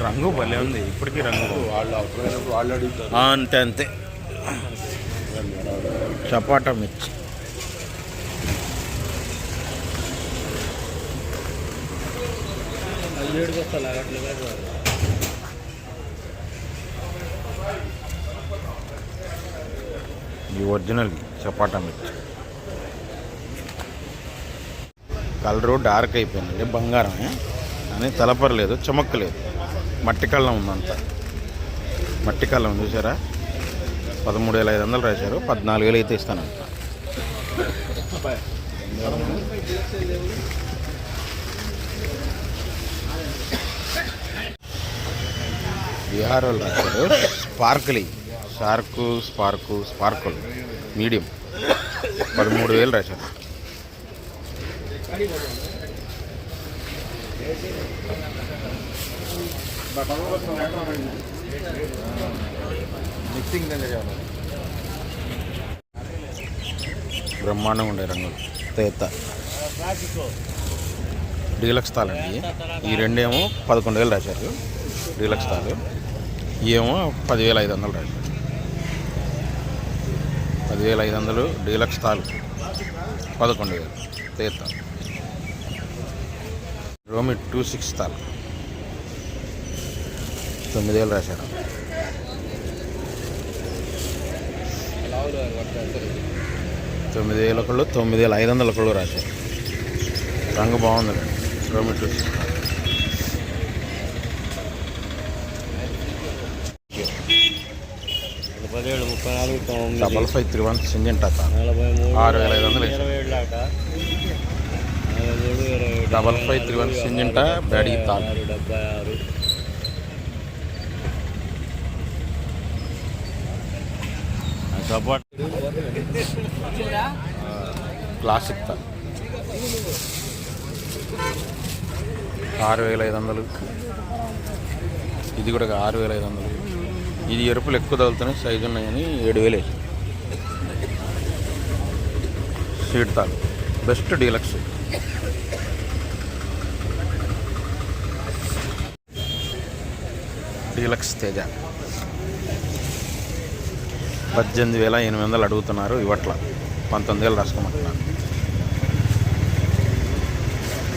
రంగు భలే ఉంది ఇప్పటికీ రంగు. వాళ్ళు అవసరమైనప్పుడు వాళ్ళు అడుగుతారు అంతే అంతే. చపాటా మిర్చి. ఈ ఒరిజినల్ చపాటా మిర్చి. కలరు డార్క్ అయిపోయిందండి బంగారమే కానీ తలపరలేదు చమక్కలేదు. మట్టి కళ్ళం ఉందంతా మట్టి కళ్ళం చూసారా? పదమూడు వేల ఐదు వందలు రాశారు పద్నాలుగు వేలు అయితే ఇస్తానంట. బీహార్ వాళ్ళు రాశారు sparkly shark spark sparkle medium. పదమూడు వేలు రాశారు. మిక్సింగ్ బ్రహ్మాండంగా ఉండే రంగులు తేత. డీలక్స్ తాళండి ఈ రెండేమో పదకొండు వేలు రాశారు. డీలక్స్ తాలు ఏమో పదివేల ఐదు వందలు రాశారు. పదివేల ఐదు వందలు డీలక్స్ తాలు పదకొండు వేలు. తేత. రోమి టూ సిక్స్ తాలు తొమ్మిది వేలు రాశారు. తొమ్మిది వేల ఒకళ్ళు తొమ్మిది వేల ఐదు వందల ఒకళ్ళు రాశారు. రంగు టూ సిక్స్ తాలు పదిహేడు ముప్పై నాలుగు డబల్ ఫైవ్ త్రీ వన్ నలభై మూడు ఆరు వేల ఐదు వందలు double five three one Syngenta బ్యాడీ తాల్ డెబ్బై ఆరు. సపోర్ట్ క్లాసిక్ ఆరు వేల ఐదు వందలు ఇది కూడా ఆరు వేల ఐదు వందలు ఇది ఎరుపులు ఎక్కువ తగులుతున్నాయి సైజు ఉన్నాయని ఏడు వేలు వేసి సీడ్ తాల్ బెస్ట్ డీలక్స్. డీలక్స్ తేజ. పద్దెనిమిది వేల ఎనిమిది వందలు అడుగుతున్నారు ఇవట్ల పంతొమ్మిది వేలు రాసుకోమంటున్నారు.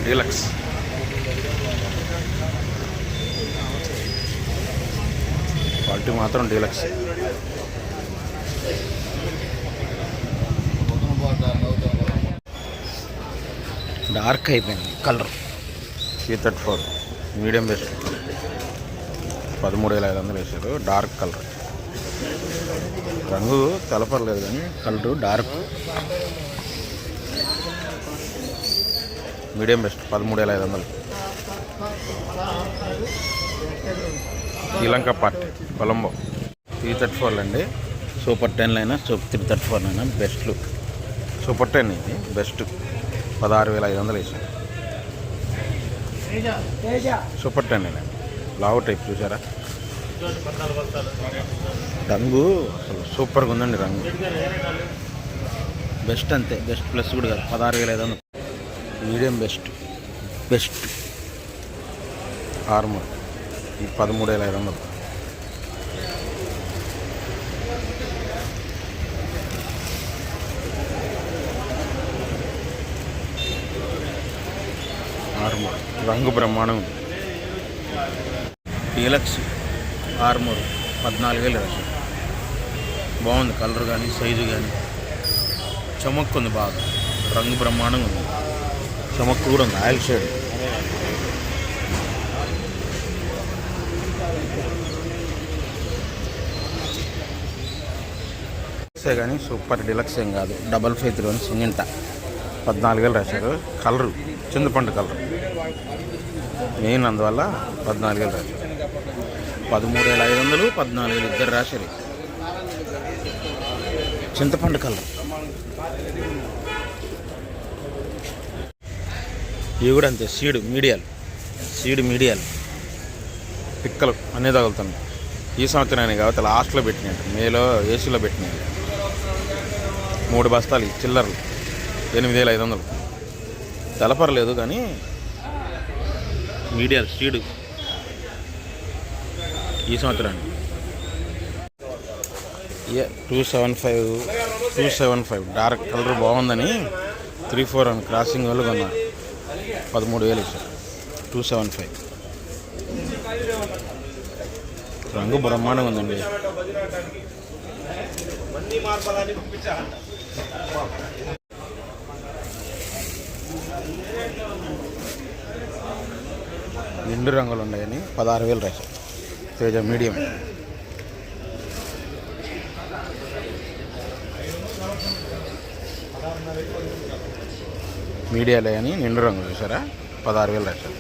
డీలక్స్ క్వాలిటీ మాత్రం డీలక్స్ డార్క్ అయిపోయింది colour three thirty four medium best పదమూడు వేల ఐదు వందలు వేసారు డార్క్ కలర్ రంగు తెలపర్లేదు కానీ కలరు డార్క్. మీడియం బెస్ట్ పదమూడు వేల ఐదు వందలు. Sri Lanka party Colombo. Three thirty ఫోర్లు అండి. సూపర్ టెన్లు అయినా సూపర్ త్రీ థర్టీ ఫోర్ అయినా బెస్ట్లు సూపర్ టెన్ ఇది బెస్ట్. పదహారు వేల ఐదు వందలు వేసారు. సూపర్ టెన్ అయినా లావు టైప్ చూసారా? రంగు అసలు సూపర్గా ఉందండి రంగు. బెస్ట్ అంతే బెస్ట్ ప్లస్ కూడా కాదు పదహారు వేల ఐదు మీడియం బెస్ట్ బెస్ట్. ఆర్మర్ ఈ పదమూడు వేల ఐదు వందలు. ఆర్మర్ రంగు బ్రహ్మాండం ఉంది. డీలక్స్. ఆర్మూర్ పద్నాలుగు వేలు రాశారు బాగుంది కలర్ కానీ సైజు కానీ. చమక్కు ఉంది బాగా. రంగు బ్రహ్మాండంగా ఉంది. చమక్కు కూడా ఉంది ఆయిల్ షేడ్. కానీ సూపర్ డిలక్స్ ఏం కాదు. Double five three one Syngenta పద్నాలుగు వేలు రాశారు. కలరు చింతపండు కలర్. మెయిన్ అందువల్ల పద్నాలుగు వేలు రాశారు. పదమూడు వేల ఐదు వందలు పద్నాలుగు వేలు ఇద్దరు రాశారు చింతపండు కలర్. ఇవి కూడా అంతే సీడ్ మీడియాలు. సీడ్ మీడియాలు. పిక్కలు అన్నీ తగులుతున్నాయి. ఈ సంవత్సరాన్ని కాబట్టి లాస్ట్లో పెట్టినాయి మేలో ఏసీలో పెట్టినాయి. మూడు బస్తాలు చిల్లర్లు. ఎనిమిది వేల ఐదు వందలు. తెలపరలేదు కానీ మీడియాలు సీడు. ఈ సంవత్సరానికి? Two seven five two seven five dark colour బాగుందని త్రీ ఫోర్ అని క్రాసింగ్ వాళ్ళు కొన్నా పదమూడు వేలు సార్ టూ సెవెన్ ఫైవ్ రంగు బ్రహ్మాండంగా ఉందండి. నిండు రంగులు ఉన్నాయని పదహారు వేలు రాశారు. తేజ మీడియం. మీడియాలే అని నిండు రంగులు చూసారా? పదహారు వేలు రాశారు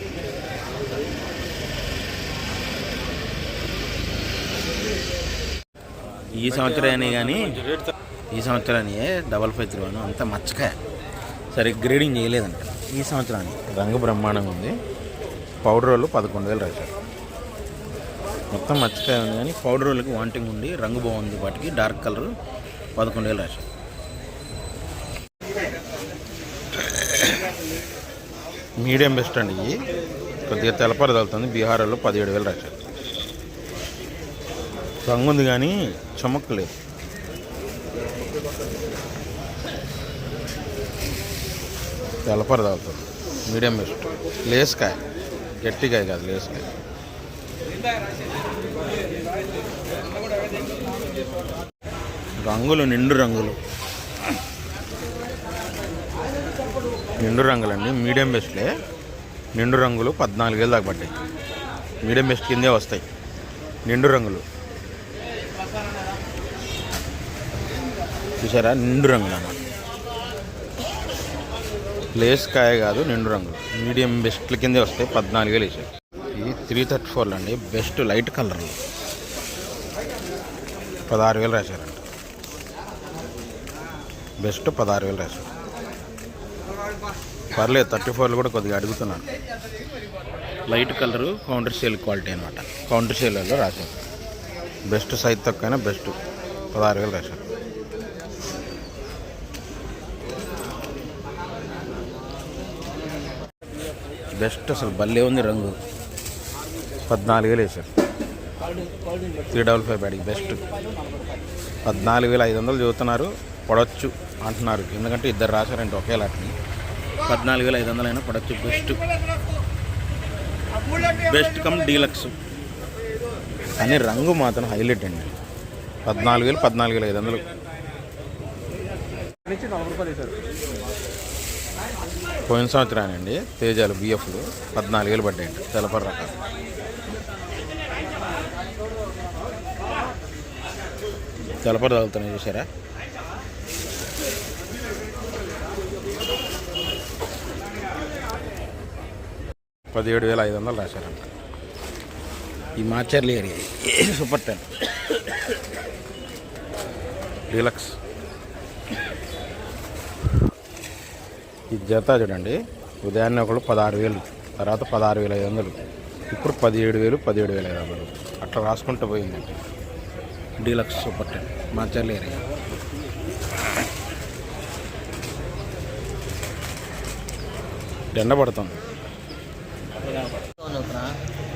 ఈ సంవత్సరాన్ని కానీ ఈ సంవత్సరాన్ని డబల్ ఫైవ్ త్రీ వన్ అంత మచ్చకాయ. సరే గ్రేడింగ్ చేయలేదంట. ఈ సంవత్సరానికి రంగు బ్రహ్మాండంగా ఉంది. పౌడర్ రోలు పదకొండు వేలు రాశారు. మొత్తం మచ్చకాయ ఉంది కానీ పౌడర్ వాళ్ళకి వాంటింగ్ ఉండి రంగు బాగుంది వాటికి డార్క్ కలర్ పదకొండు వేలు రాశారు. మీడియం బెస్ట్ అండి ఇవి. కొద్దిగా తెలపర తగులుతుంది బీహార్లో పదిహేడు వేలు రాశారు. రంగు ఉంది కానీ చమక్కు లేదు తెలపర తగులుతుంది. Medium best. లేస్కాయ గట్టికాయ కాదు లేస్కాయ రంగులు నిండు రంగులు. నిండు రంగులండి మీడియం బెస్ట్లే. నిండు రంగులు పద్నాలుగేళ్ళు దాకా పడ్డాయి. మీడియం బెస్ట్ కిందే వస్తాయి. నిండు రంగులు. చూసారా? నిండు రంగులు అన్నమాట. లేస్ కాయ కాదు నిండు రంగులు. మీడియం బెస్ట్ల కిందే వస్తాయి పద్నాలుగు వేలు వేసాయి. త్రీ థర్టీ ఫోర్లు అండి బెస్ట్ లైట్ కలర్లు పదహారు వేలు రాశారంట. బెస్ట్ పదహారు వేలు రాశారు. పర్లేదు థర్టీ ఫోర్లు కూడా కొద్దిగా అడుగుతున్నాను. Light colour counter sale quality అనమాట కౌంటర్ సేల్లో రాశారు. బెస్ట్ సైజ్ తక్కువైనా బెస్ట్. పదహారు వేలు రాశారు. బెస్ట్ అసలు భలే ఉంది రంగు. పద్నాలుగు వేలు వేశారు. త్రీ డబల్ ఫైవ్ బ్యాటింగ్ బెస్ట్. పద్నాలుగు వేల ఐదు వందలు చదువుతున్నారు. పడవచ్చు అంటున్నారు. ఎందుకంటే ఇద్దరు రాశారంటే ఒకే లాట్ని. పద్నాలుగు వేల ఐదు వందలు అయినా పడవచ్చు బెస్ట్. Best come deluxe. కానీ రంగు మాత్రం హైలైట్ అండి. పద్నాలుగు వేలు పద్నాలుగు వేల ఐదు వందలు. నుంచి నలభై రూపాయలు వేశారు. పోయిన సంవత్సరానండి తేజాలు బిఎఫ్లు పద్నాలుగు వేలు పడ్డాయండి తెలపర రకాలు తెలపర తగులుతున్నాయి చూసారా పదిహేడు వేల ఐదు వందలు రాశారంట. ఈ మార్చర్లు ఏరియా సూపర్ టెన్. డీలక్స్. ఈ జత చూడండి. ఉదయాన్నే ఒకళ్ళు పదహారు వేలు తర్వాత పదహారు వేల ఐదు వందలు ఇప్పుడు పదిహేడు వేలు పదిహేడు వేల ఐదు వందలు. అట్లా రాసుకుంటూ పోయిందండి deluxe super ten Macherla area. ఎండ పడుతుంది.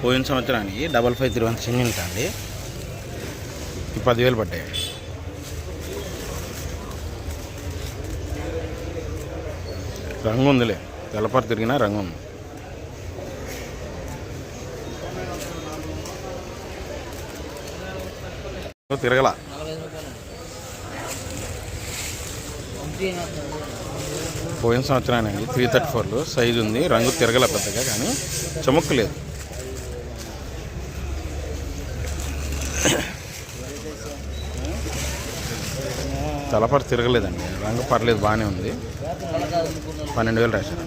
పోయిన సంవత్సరానికి డబల్ ఫైవ్ త్రీ వన్ సిమెంట్ అండి ఈ పదివేలు పడ్డాయి. రంగు ఉందిలే. తెల్లపారు తిరిగినా రంగు ఉంది. తిరగల. పోయిన సంవత్సరానికి త్రీ థర్టీ ఫోర్లో సైజు ఉంది రంగు తిరగల పెద్దగా కానీ చముక్కు లేదు. తలపర తిరగలేదండి. రంగు పర్లేదు బాగానే ఉంది. పన్నెండు వేలు రాశారు.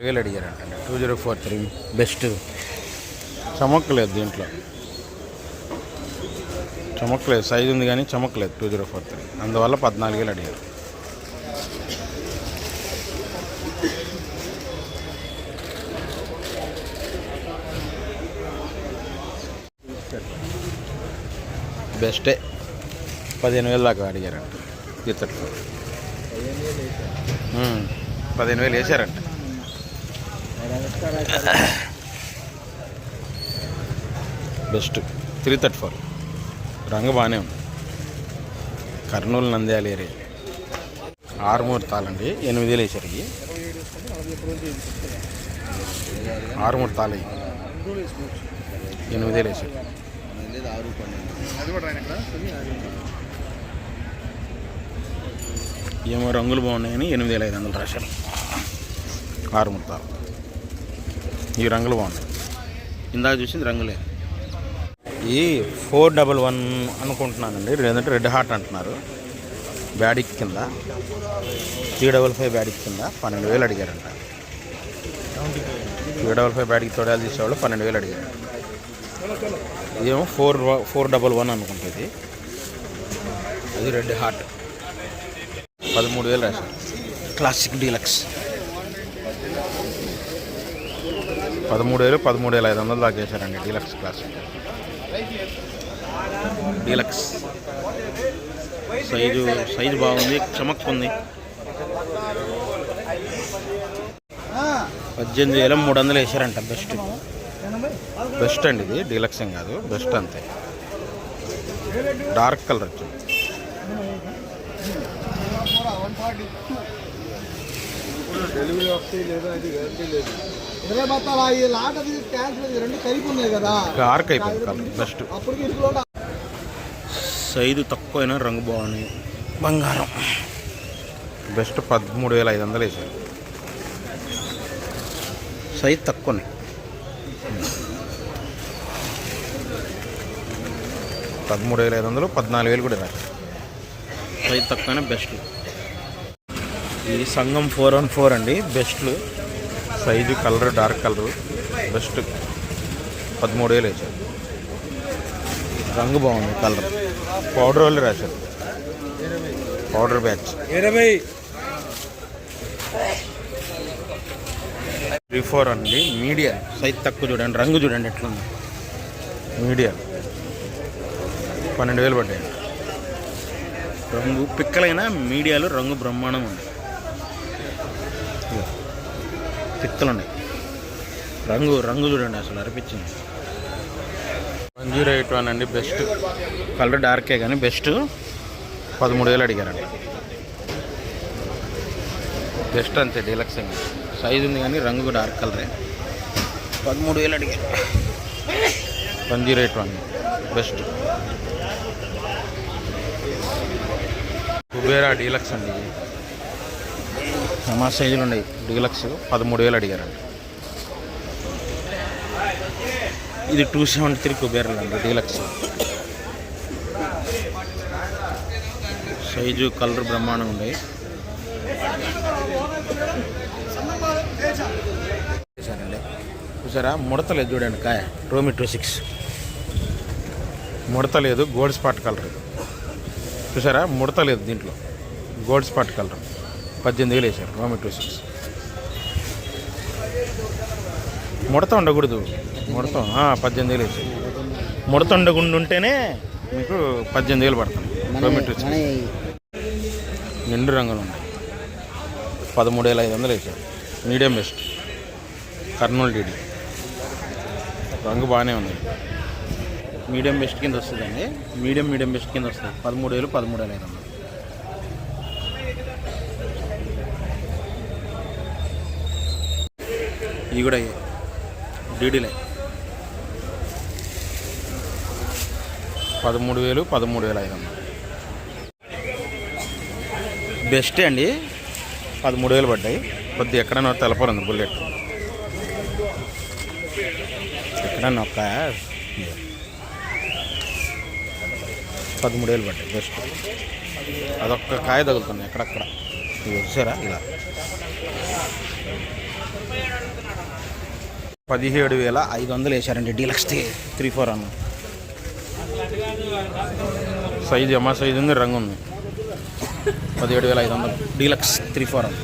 వేలు అడిగారంట two zero four three best. చమక్కలేదు దీంట్లో. చమక్కలేదు సైజు ఉంది కానీ చమక్కలేదు టూ జీరో ఫోర్ త్రీ. అందువల్ల పద్నాలుగు వేలు అడిగారు. బెస్టే. పదిహేను వేలు దాకా అడిగారంట ఇతరులు. పదిహేను వేలు వేసారంట బెస్ట్ త్రీ థర్టీ ఫోర్. రంగు బాగానే ఉంది. కర్నూలు నంద్యాల ఏరియా. ఆరుమూరు తాళండి ఎనిమిది వేలు వేసారు ఇవి. ఆరుమూరు తాళ ఎనిమిది వేలు వేసారు ఏమో రంగులు బాగున్నాయని ఎనిమిది వేల ఐదు వందలు రాశారు. ఆరు ముత్తాలు. ఈ రంగులు బాగున్నాయి. ఇందాక చూసింది రంగులే. ఈ ఫోర్ డబల్ వన్ అనుకుంటున్నానండి. లేదంటే రెడ్ హార్ట్ అంటున్నారు. బ్యాడిక్ కింద. త్రీ డబల్ ఫైవ్ బ్యాడిక్ కింద పన్నెండు వేలు అడిగారంట. త్రీ డబల్ ఫైవ్ బ్యాడిక్ తోడాలు తీసేవాళ్ళు పన్నెండు వేలు అడిగారు. ఇదేమో ఫోర్ ఫోర్ డబల్ వన్ అనుకుంటుంది. అది రెడ్ హార్ట్. పదమూడు వేలు రాశారు. క్లాసిక్ డీలక్స్ పదమూడు వేలు పదమూడు వేల ఐదు వందలు దాకా వేశారండి deluxe classic deluxe size size బాగుంది చమక్ ఉంది. పద్దెనిమిది వేల మూడు వందలు వేసారంట బెస్ట్ బెస్ట్ అండి ఇది డీలక్స్ ఏం కాదు బెస్ట్ అంతే. డార్క్ కలర్ వచ్చింది. డెలివరీ వస్తాయి లేదా ఇది గ్యారంటీ లేదు ఇరవై బత్తాలు ఈ లాట క్యాన్సిల్ రెండు కలిపి ఉన్నాయి కదా డార్క్ అయిపోయింది కలర్ బెస్ట్ అప్పటికి ఇంట్లో సైజు తక్కువైనా రంగు బాగున్నాయి. బంగారం. బెస్ట్ పదమూడు వేల ఐదు వందలు వేసారు సైజు తక్కువనే. పదమూడు వేల ఐదు వందలు పద్నాలుగు వేలు కూడా సైజు తక్కువనే బెస్ట్ ఇది సంగం ఫోర్ వన్ ఫోర్ అండి. బెస్ట్లు. Size colour dark colour. Best పదమూడు వేలు వేసారు రంగు బాగుంది కలర్. పౌడర్ వాళ్ళు రాశారు. Powder batch. ఇరవై. త్రీ ఫోర్ అండి. మీడియా. సైజ్ తక్కువ చూడండి. రంగు చూడండి ఎట్లుంది. మీడియా. పన్నెండు వేలు పడ్డాయి. రంగు పిక్కలైన మీడియాలో రంగు బ్రహ్మాండం ఉంది. పిక్కలు ఉన్నాయి రంగు రంగు చూడండి అసలు అనిపించింది. వన్ జీరో ఎయిట్ వన్ అండి బెస్ట్ కలర్ డార్కే కానీ బెస్ట్ పదమూడు వేలు అడిగారండి. బెస్ట్ అంతే డీలక్స్ అండి. సైజు ఉంది కానీ రంగు డార్క్ కలరే పదమూడు వేలు అడిగారు. One zero eight one best Kubera deluxe అండి ఇది. సైజులు ఉన్నాయి. డీలక్స్ పదమూడు వేలు అడిగారండి ఇది టూ సెవెంటీ త్రీ కుబేరాలు అండి డీలక్స్. సైజు కలర్ బ్రహ్మాండం ఉన్నాయి. చూసారండి? చూసారా? ముడత లేదు చూడండి కాయ. రోమి టూ సిక్స్ ముడత లేదు గోల్డ్ స్పాట్ కలర్ చూసారా? ముడత లేదు దీంట్లో. గోల్డ్ స్పాట్ కలర్ పద్దెనిమిది వేలు వేసారు రోమి టూ సిక్స్ ముడత ఉండకూడదు. ముడత పద్దెనిమిది వేలు వేసారు ముడత ఉండకుండా ఉంటేనే మీకు పద్దెనిమిది వేలు పడుతుంది రోమి టూ సిక్స్ నిండు రంగులు ఉన్నాయి. పదమూడు వేల ఐదు వందలు వేసారు మీడియం బెస్ట్ కర్నూలు డీడీ రంగు బాగానే ఉంది. మీడియం బెస్ట్ కింద వస్తుందండి. మీడియం మీడియం బెస్ట్ కింద వస్తుంది. పదమూడు వేలు పదమూడు వేల ఐదు వందలు. ఇవి కూడా డీడీలే. పదమూడు వేలు పదమూడు వేల ఐదు వందలు. బెస్టే అండి. పదమూడు వేలు పడ్డాయి. కొద్ది ఎక్కడైనా తెలపరుంది బుల్లెట్. ఎక్కడన్నా ఒక పదమూడు వేలు పడ్డాయి. బెస్ట్. అదొక్క కాయ తగులుతుంది ఎక్కడక్కడ. వచ్చారా? ఇలా. పదిహేడు వేల ఐదు వందలు వేశారండి డీలక్స్ త్రీ ఫోర్ అన్న. సైజు అమ్మ సైజు ఉంది రంగు ఉంది. పదిహేడు వేల ఐదు వందలు. డీలక్స్ త్రీ ఫోర్ అన్న.